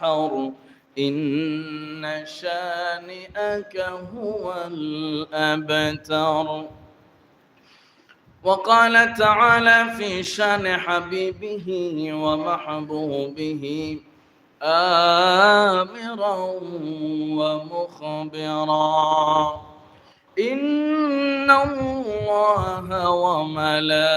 حر إن شانئك هو الأبتر. وقال تعالى في شان حبيبه ومحبوبه آمرا ومخبرا. إن الله وملائكته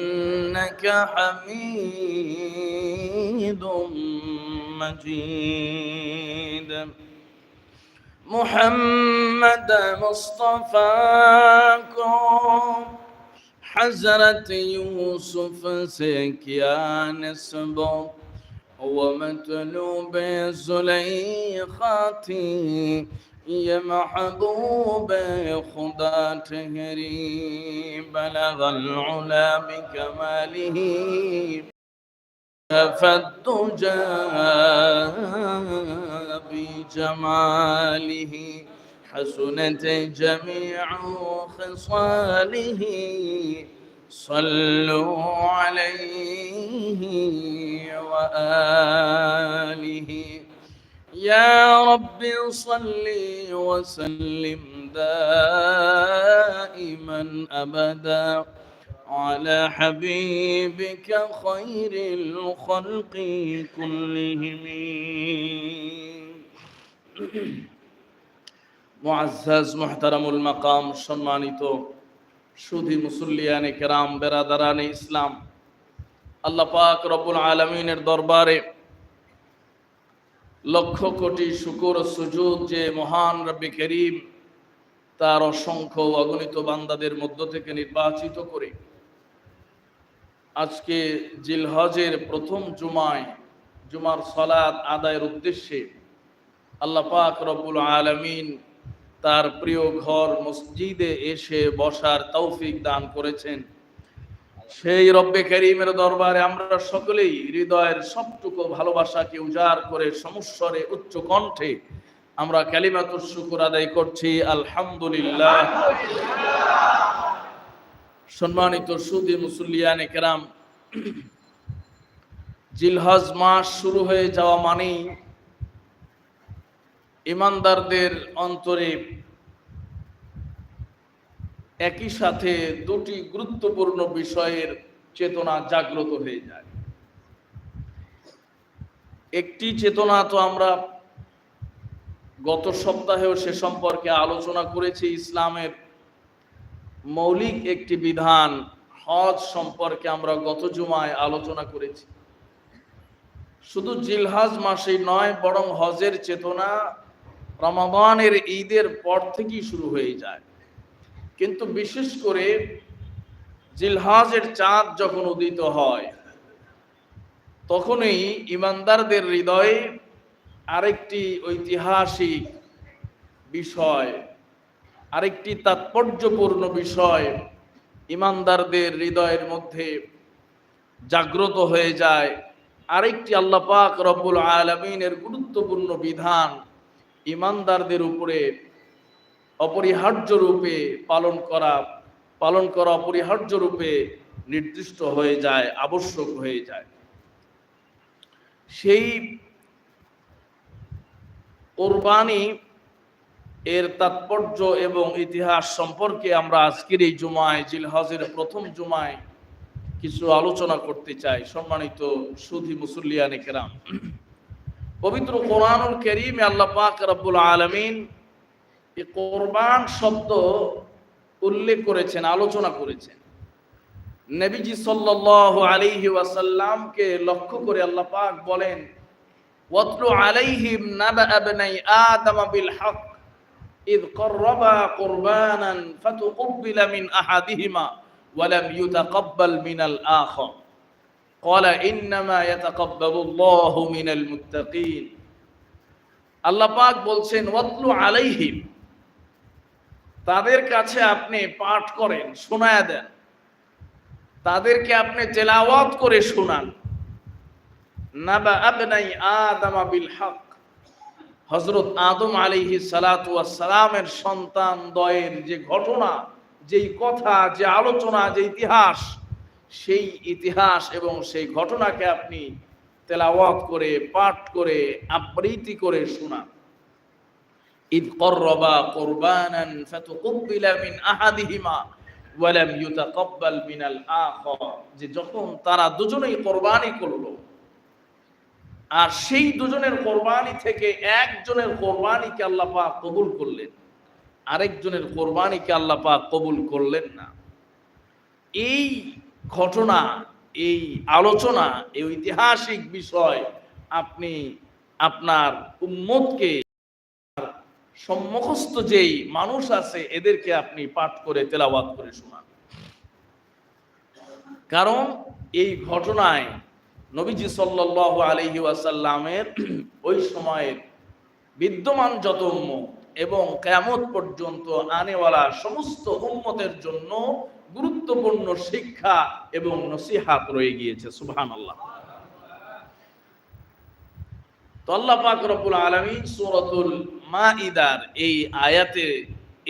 إنك حميد مجيد. محمد مصطفاكم حزرت يوسف سكيا نسبه ومطلوب زليخاتي يا محبوب خدا تهري بلغ العلا بكماله. فالدجى بجماله حسنت جميع خصاله. صلوا عليه وآله يا رب صل وسلم دائما أبدا على حبيبك خير الخلق كلهم মুআজ্জাজ মুহতারামুল মাকাম সম্মানিত সুধী মুসল্লিয়ানে কেরাম বেরাদারানে ইসলাম আল্লাহ পাক রব্বুল আলমিনের দরবারে লক্ষ কোটি শুকুর সুযোগ যে মহান রব্বি করিম, তার অসংখ্য অগণিত বান্দাদের মধ্য থেকে নির্বাচিত করে আজকে জিলহজের প্রথম জুমায়, জুমার সলাদ আদায়ের উদ্দেশ্যে আল্লাহ পাক রব্বুল আলমিন তার প্রিয় ঘর মসজিদে এসে বসার তৌফিক দান করেছেন। সেই রব্বে করিমের দরবারে আমরা সকলেই হৃদয়ের সবটুকু ভালোবাসাকে উজাড় করে সমস্বরে উচ্চ কণ্ঠে আমরা কালিমাতুর শুকুর আদায় করছি, আলহামদুলিল্লাহ। সম্মানিত সুদী মুসল্লিয়ানে কেরাম, জিলহজ মাস শুরু হয়ে যাওয়া মানেই ইমানদারদের অন্তরে একই সাথে দুটি গুরুত্বপূর্ণ বিষয়ের চেতনা জাগ্রত হয়ে যায়। একটি চেতনা তো আমরা গত সপ্তাহেও সে সম্পর্কে আলোচনা করেছি, ইসলামের মৌলিক একটি বিধান হজ সম্পর্কে আমরা গত জুমায় আলোচনা করেছি। শুধু জিলহাজ মাসে নয়, বরং হজের চেতনা রমাদানের ঈদের পর থেকেই শুরু হয়ে যায়। কিন্তু বিশেষ করে জিলহাজের চাঁদ যখন উদিত হয়, তখনই ইমানদারদের হৃদয়ে আরেকটি ঐতিহাসিক বিষয়, আরেকটি তাৎপর্যপূর্ণ বিষয় ইমানদারদের হৃদয়ের মধ্যে জাগ্রত হয়ে যায়। আরেকটি আল্লাহ পাক রব্বুল আলমিনের গুরুত্বপূর্ণ বিধান ইমানদারদের উপরে অপরিহার্য রূপে পালন করা পালন করা অপরিহার্য রূপে নির্দিষ্ট হয়ে যায়, আবশ্যক হয়ে যায়। সেই কোরবানি এর তাৎপর্য এবং ইতিহাস সম্পর্কে আমরা আজকের এই জুমায়, জিলহজের প্রথম জুমায় কিছু আলোচনা করতে চাই। সম্মানিত সুধি মুসল্লিয়ান কেরাম। পবিত্র কোরআনুল করিমে আল্লাহ পাক রব্বুল আলমিন এই কোরবান শব্দ উল্লেখ করেছেন আলোচনা করেছেন নবীজি সাল্লাল্লাহু আলাইহি ওয়াসাল্লামকে লক্ষ্য করে আল্লাহ পাক বলেন ওয়াতলু আলাইহিম নাবা আবনাই আদম বিল হক إذ قربا قربانا فتقبل من أحدهما ولم يتقبل من الآخر قال إنما يتقبل الله من المتقين আল্লাহ পাক বলছেন ওয়াতলু আলাইহিম তাদের কাছে আপনি পাঠ করেন, শোনায়া দেন। তাদেরকে আপনি তেলাওয়াত করে শোনান। নাবা আবনাই আদম বিল হক। হজরত আদম আলিহি সালামের সন্তান দয়ের যে ঘটনা, যেই কথা, যে আলোচনা, যে ইতিহাস, সেই ইতিহাস এবং সেই ঘটনাকে আপনি তেলাওয়াত করে, পাঠ করে, আবৃত্তি করে শোনান। ঈদ করবা কোরবানান ফাতুকুব্বিলা মিন আহাদিহিমা ওয়ালাম ইউতাকাব্বাল মিনাল আখর। যে যখন তারা দুজনেই কোরবানি করল, আর সেই দুজনের কোরবানি থেকে একজনের কোরবানিকে আল্লাহ পাক কবুল করলেন, আরেকজনের কোরবানিকে আল্লাহ পাক কবুল করলেন না। এই ঘটনা, এই আলোচনা, এই ঐতিহাসিক বিষয় আপনি আপনার উম্মতকে সম্মুখস্থ যেই মানুষ আছে, এদেরকে আপনি পাঠ করে, তেলাওয়াত করে শোনান। কারণ এই ঘটনায় নবীজি সাল্লাহ আলহি ওয়াসাল্লামের ওই সময়ের বিদ্যমান যত এবং কেমত পর্যন্ত আনেওয়ালা সমস্ত উম্মতের জন্য গুরুত্বপূর্ণ শিক্ষা এবং নসিহাত রয়ে গিয়েছে সুবহান আল্লাহ তো আল্লাহ পাক রব্বুল আলামিন সূরাতুল মাইদার এই আয়াতে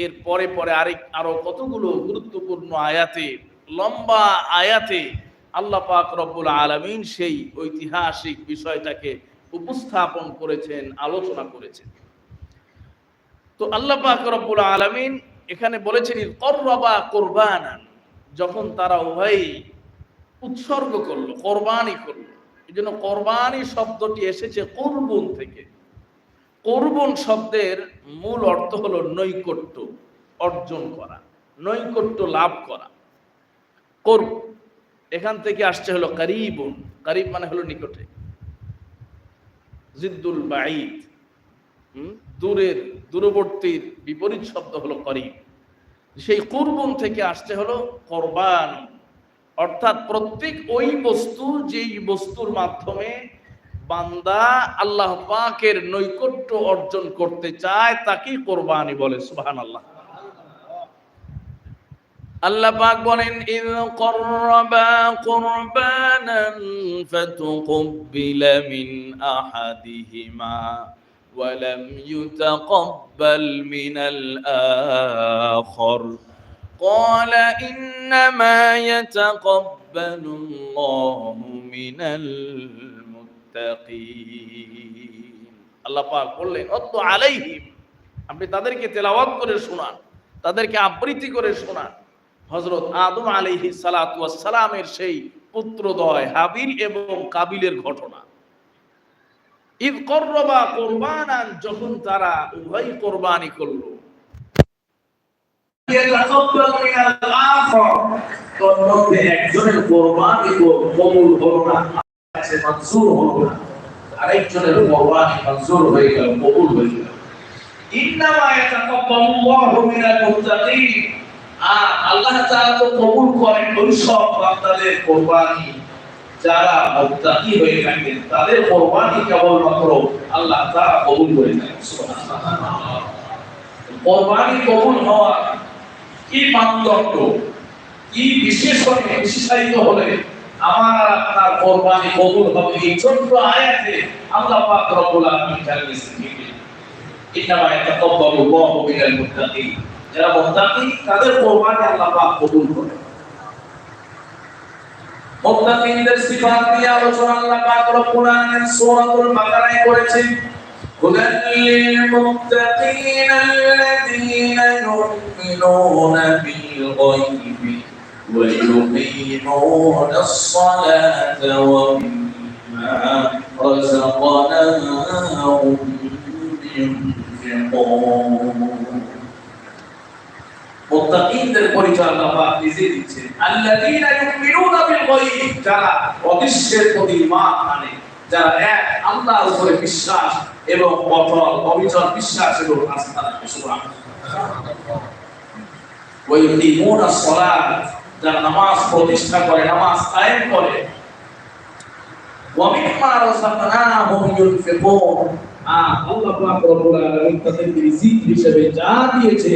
এর পরে পরে আরেক আরও কতগুলো গুরুত্বপূর্ণ আয়াতে, লম্বা আয়াতে আল্লাহ পাক রব্বুল আলমিন সেই ঐতিহাসিক বিষয়টাকে উপস্থাপন করেছেন, আলোচনা করেছেন। তো আল্লাহ পাক রব্বুল আলমিন এখানে বলেছেন করবা কোরবানান। যখন তারা উভয়ই উৎসর্গ করল, কোরবানি করল। এই জন্য কোরবানি শব্দটি এসেছে করবুন থেকে। করবুন শব্দের মূল অর্থ হলো নৈকট্য অর্জন করা, নৈকট্য লাভ করা। করব এখান থেকে আসছে হলো কারিবন। কারিব মানে হলো নিকটে। জিদ্দুল বাইদ দূরের, দূরবর্তীর বিপরীত শব্দ হলো করিব। সেই কুরবুন থেকে আসছে হলো কোরবান। অর্থাৎ প্রত্যেক ওই বস্তু যেই বস্তুর মাধ্যমে বান্দা আল্লাহ পাকের নৈকট্য অর্জন করতে চায় তাকে কোরবানি বলে সুহান আল্লাহ আল্লাহ পাক বলেন, ইদ করবা কুরবানান ফাতুকবিলা মিন আহাদিহিমা ওয়ালাম ইউতাকাব্বাল মিনাল আখর। قال إنما يتقبل الله من المتقين আল্লাহ পাক বললেন অত আলাইহিম আপনি তাদেরকে তেলাওয়াত করে শোনান তাদেরকে আবৃত্তি করে শোনান হজরত আদম আলিহি সালামের সেই পুত্রদয় হাবিল এবং কাবিলের ঘটনা ঈদ করবা কোরবানান যখন তারা উভয় কোরবানি করলো একজনের কোরবানি কবুল হলো গেল কবুল হয়ে গেল ইন্নামা ইয়াতাকাব্বালুল্লাহু মিনাল মুত্তাকিন আল্লাহ তাআলা তো কবুল করেন সব বান্দাদের কোরবানি যারা মুত্তাকি হয়ে থাকেন তাদের কোরবানি কেবলমাত্র আল্লাহ তাআলা কবুল করে থাকেন সুবহানাল্লাহ। কোরবানি কবুল হওয়া কি মানদণ্ড কি বিশেষণে বিশেষায়িত হলে আমার আর আপনার কোরবানি কবুল হবে? এই ছোট্ট আয়াতে আল্লাহ পাক রব্বুল আলামিন জানিয়েছেন ইন্নামা ইয়াতাকাব্বালু আল্লাহু মিনাল মুত্তাকিন। যারা মুত্তাকি, তাদের কোরবানি আল্লাহ পাক কবুল করে মুত্তাকিনদের সিফাত নিয়ে আলোচনা আল্লাহ পাক রব্বুল আলামিন সূরাতুল বাকারায় করেছেন। হুদাল লিল আল্লাযীনা يؤمنون بالغيب ويقيمون الصلاة ومما رزقناهم ينفقون মুত্তাকিনদের পরিচয় আল্লাহ পাক নিজে দিচ্ছেন আল্লাযীনা ইউমিনুনা বিল গায়ব যারা অদৃশ্যের প্রতি ঈমান আনে যারা এক আল্লাহর উপরে বিশ্বাস এবং অটল অবিচল বিশ্বাস এবং আস্থা রাখে সুবহানাল্লাহ ওয়া ইউকিমুনা সলাত যারা নামাজ প্রতিষ্ঠা করে, নামাজ কায়েম করে। ওয়া মিম্মা রাযাকনাহুম ইউনফিকুন আল্লাহ পাক রব্বুল আলামিন তাদেরকে রিজিক হিসেবে যা দিয়েছে